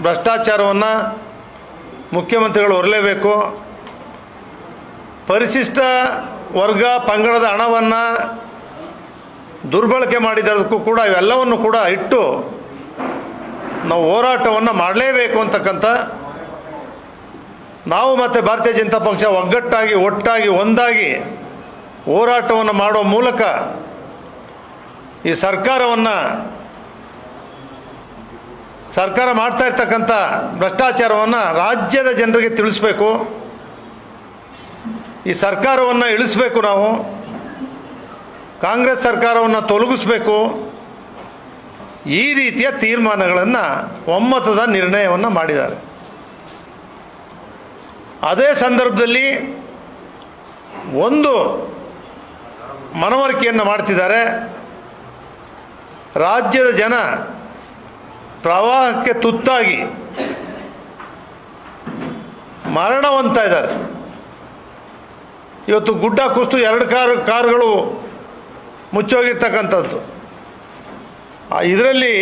ಭ್ರಷ್ಟಾಚಾರವನ್ನು ಮುಖ್ಯಮಂತ್ರಿಗಳು ಹೊರಲೇಬೇಕು. ಪರಿಶಿಷ್ಟ ವರ್ಗ ಪಂಗಡದ ಹಣವನ್ನು ದುರ್ಬಳಕೆ ಮಾಡಿದ್ದಕ್ಕೂ ಕೂಡ ಇವೆಲ್ಲವನ್ನು ಕೂಡ ಇಟ್ಟು ನಾವು ಹೋರಾಟವನ್ನು ಮಾಡಲೇಬೇಕು ಅಂತಕ್ಕಂಥ ನಾವು ಮತ್ತು ಭಾರತೀಯ ಜನತಾ ಪಕ್ಷ ಒಗ್ಗಟ್ಟಾಗಿ, ಒಟ್ಟಾಗಿ, ಒಂದಾಗಿ ಹೋರಾಟವನ್ನು ಮಾಡುವ ಮೂಲಕ ಈ ಸರ್ಕಾರವನ್ನು ಸರ್ಕಾರ ಮಾಡ್ತಾ ಇರ್ತಕ್ಕಂಥ ಭ್ರಷ್ಟಾಚಾರವನ್ನು ರಾಜ್ಯದ ಜನರಿಗೆ ತಿಳಿಸ್ಬೇಕು. ಈ ಸರ್ಕಾರವನ್ನು ಇಳಿಸ್ಬೇಕು ನಾವು. ಕಾಂಗ್ರೆಸ್ ಸರ್ಕಾರವನ್ನು ತೊಲಗಿಸ್ಬೇಕು. ಈ ರೀತಿಯ ತೀರ್ಮಾನಗಳನ್ನು ಒಮ್ಮತದ ನಿರ್ಣಯವನ್ನು ಮಾಡಿದ್ದಾರೆ. ಅದೇ ಸಂದರ್ಭದಲ್ಲಿ ಒಂದು ಮನವರಿಕೆಯನ್ನು ಮಾಡ್ತಿದ್ದಾರೆ. ರಾಜ್ಯದ ಜನ ಪ್ರವಾಹಕ್ಕೆ ತುತ್ತಾಗಿ ಮರಣ ಹೊಂತ ಇದ್ದಾರೆ ಇವತ್ತು ಗುಡ್ಡ ಕುಸ್ತು ಎರಡು ಕಾರು ಕಾರುಗಳು ಮುಚ್ಚೋಗಿರ್ತಕ್ಕಂಥದ್ದು. ಇದರಲ್ಲಿ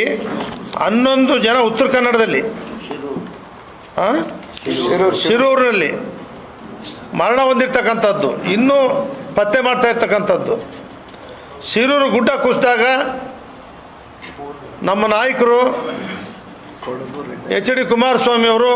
ಹನ್ನೊಂದು ಜನ ಉತ್ತರ ಕನ್ನಡದಲ್ಲಿ? ಶಿರೂರಿನಲ್ಲಿ ಮರಣ ಹೊಂದಿರ್ತಕ್ಕಂಥದ್ದು. ಇನ್ನೂ ಪತ್ತೆ ಮಾಡ್ತಾ ಇರ್ತಕ್ಕಂಥದ್ದು. ಶಿರೂರು ಗುಡ್ಡ ಕುಸಿದಾಗ ನಮ್ಮ ನಾಯಕರು ಎಚ್ ಡಿ ಕುಮಾರಸ್ವಾಮಿ ಅವರು